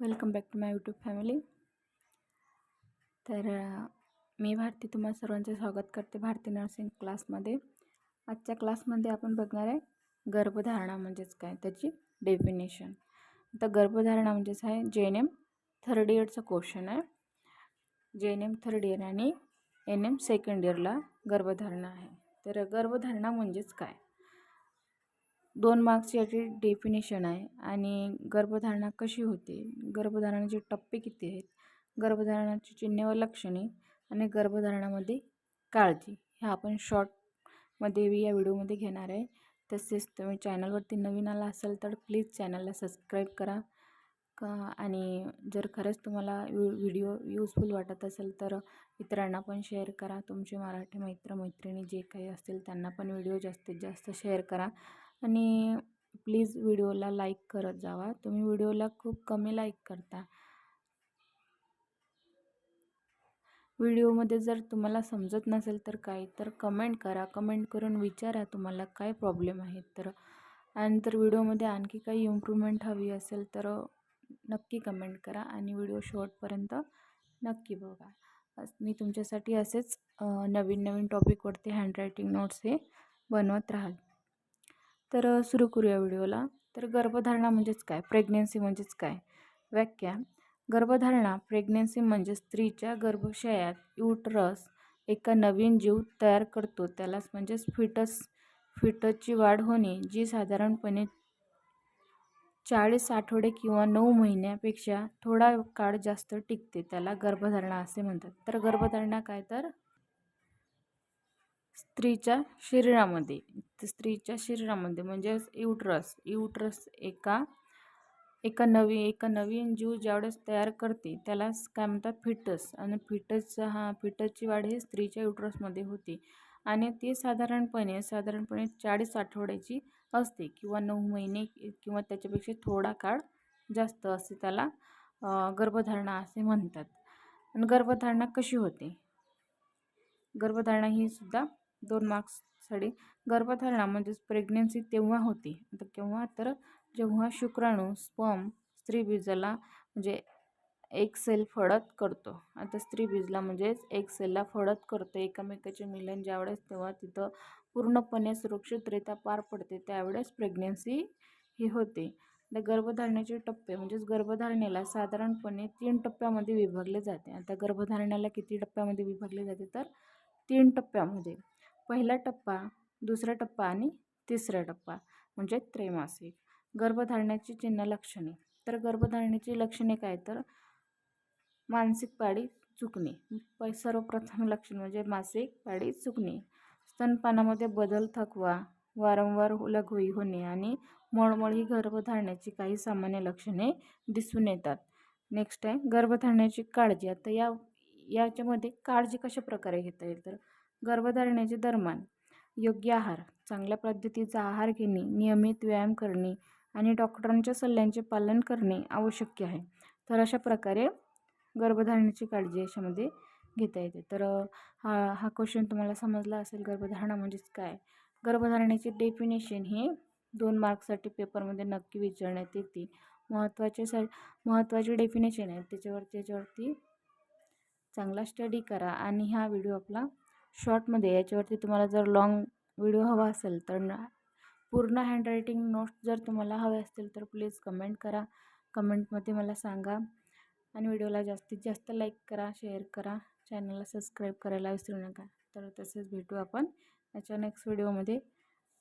Welcome back to my YouTube family तर मी भारती तुम्हा सर्वांचे स्वागत करते भारती नर्सिंग क्लासमध्ये आजच्या क्लासमध्ये आपण बघणार आहे गर्भधारणा म्हणजेच काय त्याची डेफिनेशन आता गर्भधारणा म्हणजेच आहे जे एन एम थर्ड इयरचं क्वेश्चन आहे. जे एन एम थर्ड इयर आणि एन एम सेकंड इयरला गर्भधारणा आहे. तर गर्भधारणा म्हणजेच काय? दोन मार्क्सची याची डेफिनेशन आहे. आणि गर्भधारणा कशी होते? गर्भधारणाचे टप्पे किती आहेत? गर्भधारणाची चिन्ह व लक्षणे आणि गर्भधारणामध्ये काळजी. ह्या आपण शॉर्टमध्ये या व्हिडिओमध्ये घेणार आहे. तसेच तुम्ही चॅनलवरती नवीन आला असाल तर प्लीज चॅनलला सबस्क्राईब करा. का आणि जर खरंच तुम्हाला व्हिडिओ यूजफुल वाटत असेल तर इतरांना पण शेअर करा. तुमचे मराठी मित्र मैत्रिणी जे काही असतील त्यांना पण व्हिडिओ जास्तीत जास्त शेअर करा. आणि प्लीज व्हिडिओला लाईक करत जावा. तुम्ही व्हिडिओला खूप कमी लाईक करता. व्हिडिओमध्ये जर तुम्हाला समजत नसेल तर काय तर कमेंट करा. कमेंट करून विचारा तुम्हाला काय प्रॉब्लेम आहेत तर. आणि तर व्हिडिओमध्ये आणखी काही इम्प्रूव्हमेंट हवी असेल तर नक्की कमेंट करा आणि व्हिडिओ शॉर्टपर्यंत नक्की बघा. मी तुमच्यासाठी असेच नवीन नवीन टॉपिकवरती हँडरायटिंग नोट्स हे बनवत राहाल तर सुरू करूया व्हिडिओला. तर गर्भधारणा म्हणजेच काय? प्रेग्नेन्सी म्हणजेच काय? व्याख्या. गर्भधारणा प्रेग्नेन्सी म्हणजे स्त्रीच्या गर्भाशयात युटरस एका नवीन जीव तयार करतो. त्यालाच म्हणजेच फिटस फिटसची वाढ होणे जी साधारणपणे चाळीस आठवडे किंवा नऊ महिन्यापेक्षा थोडा काळ जास्त टिकते. त्याला गर्भधारणा असे म्हणतात. तर गर्भधारणा काय? तर स्त्रीच्या शरीरामध्ये स्त्रीच्या शरीरामध्ये म्हणजेच युट्रस युट्रस एका एका नवी एका नवीन जीव ज्यावेळेस तयार करते त्यालाच काय म्हणतात? फिटस. आणि फिटसचा हा फिटसची वाढ ही स्त्रीच्या युट्रसमध्ये होते. आणि ती साधारणपणे साधारणपणे चाळीस आठवड्याची असते किंवा नऊ महिने किंवा त्याच्यापेक्षा थोडा काळ जास्त असते त्याला गर्भधारणा असे म्हणतात. आणि गर्भधारणा कशी होते? गर्भधारणा ही सुद्धा दोन मार्क्स मार्क्ससाठी गर्भधारणा म्हणजेच प्रेग्नेन्सी तेव्हा होती. आता केव्हा? तर जेव्हा शुक्राणू स्पम स्त्रीबीजाला म्हणजे एक सेल फडत करतो. आता स्त्रीबीजला म्हणजेच एक सेलला फडत करतो. एकमेकाचे मिलन ज्यावेळेस तेव्हा तिथं पूर्णपणे सुरक्षितरित्या पार पडते त्यावेळेस प्रेग्नेन्सी ही होते. तर गर्भधारणेचे टप्पे म्हणजेच गर्भधारणेला साधारणपणे तीन टप्प्यामध्ये विभागले जाते. आता गर्भधारणेला किती टप्प्यामध्ये विभागले जाते? तर तीन टप्प्यामध्ये. पहिला टप्पा दुसरा टप्पा आणि तिसरा टप्पा म्हणजे त्रैमासिक. गर्भधारणाची चिन्ह लक्षणे. तर गर्भधारणेची लक्षणे काय? तर मानसिक पाळी चुकणे. प सर्वप्रथम लक्षण म्हणजे मासिक पाळी चुकणे. स्तनपानामध्ये बदल थकवा वारंवार लघवी होणे आणि मळमळ ही गर्भधारण्याची काही सामान्य लक्षणे दिसून येतात. नेक्स्ट आहे गर्भधारण्याची काळजी. आता या याच्यामध्ये काळजी कशा प्रकारे घेता येईल? तर गर्भधारणेचे दरम्यान योग्य आहार चांगल्या पद्धतीचा आहार घेणे नियमित व्यायाम करणे आणि डॉक्टरांच्या सल्ल्यांचे पालन करणे आवश्यक आहे. तर अशा प्रकारे गर्भधारणेची काळजी याच्यामध्ये घेता येते. तर हा हा क्वेश्चन तुम्हाला समजला असेल गर्भधारणा म्हणजेच काय? गर्भधारणेचे डेफिनेशन ही दोन मार्क्ससाठी पेपरमध्ये नक्की विचारण्यात येते महत्त्वाचे स महत्त्वाचे डेफिनेशन आहे त्याच्यावर त्याच्यावरती चांगला स्टडी करा आणि हा व्हिडिओ आपला शॉर्टमध्ये याच्यावरती तुम्हाला जर लाँग व्हिडिओ हवा असेल तर पूर्ण हँडरायटिंग नोट्स जर तुम्हाला हवे असतील तर प्लीज कमेंट करा. कमेंटमध्ये मला सांगा. आणि व्हिडिओला जास्तीत जास्त लाईक करा शेअर करा. चॅनलला सबस्क्राईब करायला विसरू नका. तर तसेच भेटू आपण याच्या नेक्स्ट व्हिडिओमध्ये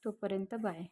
तोपर्यंत बाय